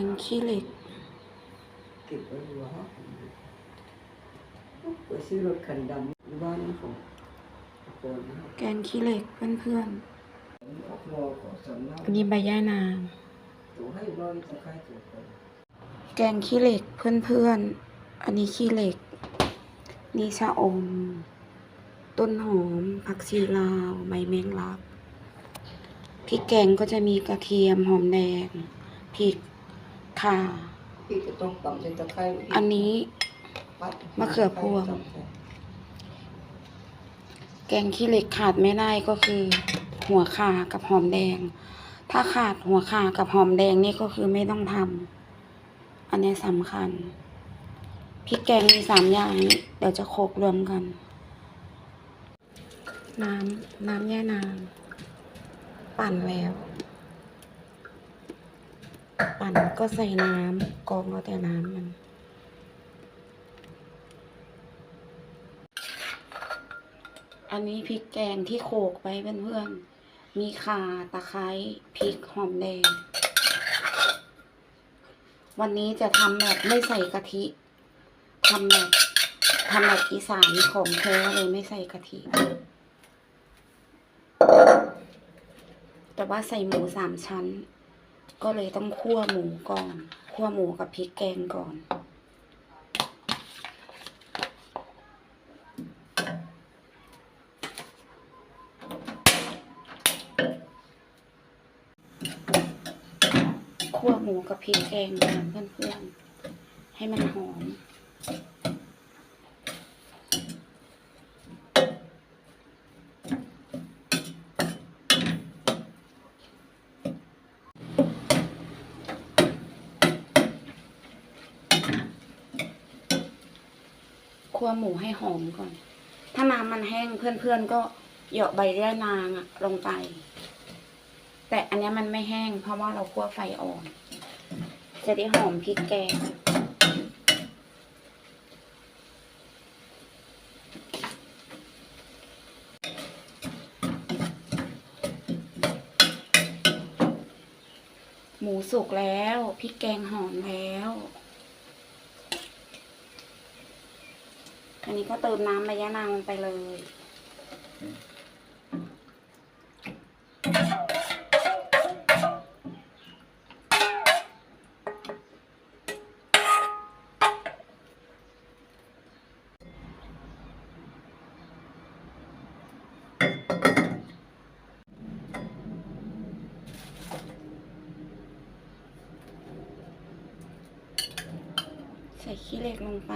งขี้เหล็กเก็บไว้หัวห้องไปซื้อรถคันดำอยู่บ้านของคนนะครับแกงขี้เหล็กเพื่อนออกรอขอสำนักๆอันนี้ใบย่านางตัวให้ร้อยตะไคร้ตัวคนแกงขี้เหล็กเพื่อนๆ อันนี้ขี้เหล็ก นี่ชะอม ต้นหอม ผักชีลาวใบแมงลักพริกแกงก็จะมีกระเทียมหอมแดงพริก ข่าพี่ก็ต้องตำใส่ตะไคร้อันนี้ ปัดมะเขือพวงแกงขี้เหล็กขาดไม่ได้ก็คือ หัวข่ากับหอมแดง ถ้าขาดหัวข่ากับหอมแดงนี่ก็คือไม่ต้องทำอันนี้สำคัญพริกแกงมีสามอย่างนี้เดี๋ยวจะโขลกรวมกัน น้ำน้ำย่านางปั่นแล้ว ปั่นก็ใส่น้ำกองเอาแต่น้ำมันอันนี้พริกแกงที่โขกไปเพื่อนๆ มีข่าตะไคร้พริกหอมแดง วันนี้จะทำแบบไม่ใส่กะทิทำแบบทำแบบอีสานของแท้เลยไม่ใส่กะทิ แต่ว่าใส่หมูสามชั้น ก็เลยต้องคั่วหมูก่อน คั่วหมูกับพริกแกงก่อน คั่วหมูกับพริกแกงก่อนเพื่อนๆ ให้มันหอม คั่วหมูให้หอมก่อน ถ้าน้ำมันแห้งเพื่อนๆก็เหยาะใบย่านางอะลงไป แต่อันนี้มันไม่แห้ง เพราะว่าเราคั่วไฟอ่อน จะได้หอมพริกแกงหมูสุกแล้วพริกแกงหอมแล้ว อันนี้ก็เติมน้ำใบยะนางลงไปเลยใส่ขี้เหล็กลงไป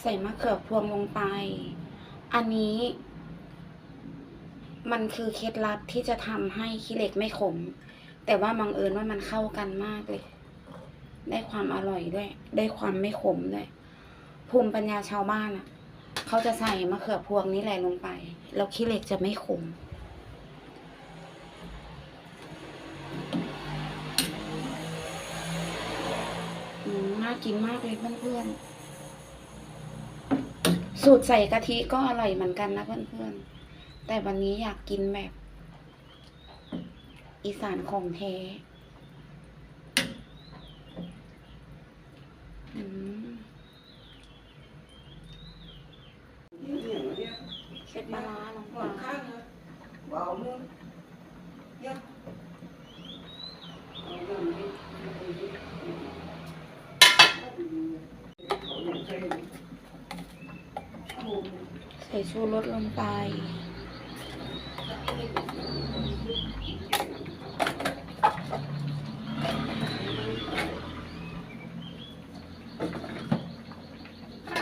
ใส่มะเขือพวงลงไป อันนี้ มันคือเคล็ดลับที่จะทำให้ขี้เหล็กไม่ขม แต่ว่าบังเอิญว่ามันเข้ากันมากเลย ได้ความอร่อยด้วย ได้ความไม่ขมด้วย ภูมิปัญญาชาวบ้านอะ เขาจะใส่มะเขือพวงนี่แหละลงไป แล้วขี้เหล็กจะไม่ขมอืมน่ากินมากเลยเพื่อนๆ สูตรใส่กะทิก็อร่อยเหมือนกันนะเพื่อนๆ แต่วันนี้อยากกินแบบ อีสานของแท้อืมเนี่ยเนี่ยเช็ดปลาร้าลง ห ไป วานข้างนะเบาเนื้อเนี่ยเอาเรื่องนี้เอาเรื่องนี้เอาอย่างเช่นเอา ใส่ ชูรสลงไป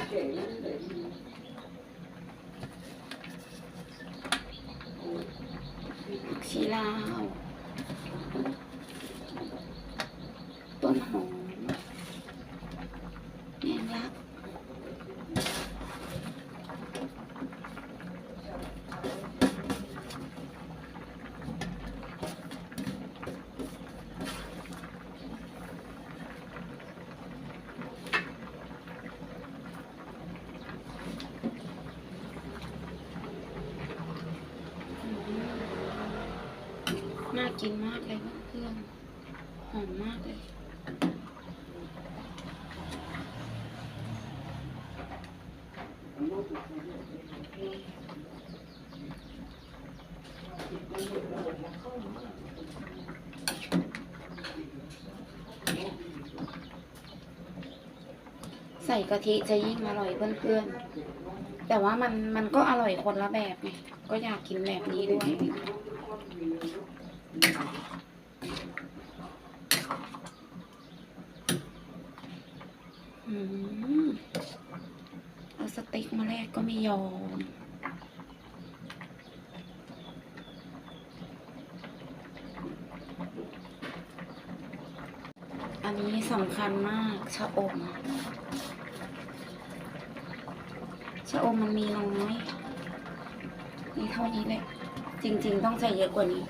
เจ๋งเลย ผักชีลาว ต้นหอมแมงลัก น่ากินมากเลยเพื่อนๆหอมมากเลยใส่กะทิจะยิ่งอร่อยเพื่อนๆ แต่ว่ามันมันก็อร่อยคนละแบบไง ก็อยากกินแบบนี้ด้วย เอาสติ๊กมาแลกก็ไม่ยอม อันนี้สำคัญมากชะอม ชะอมมันมีน้อยนี่เท่านี้เลยจริง ๆ ต้องใส่เยอะกว่านี้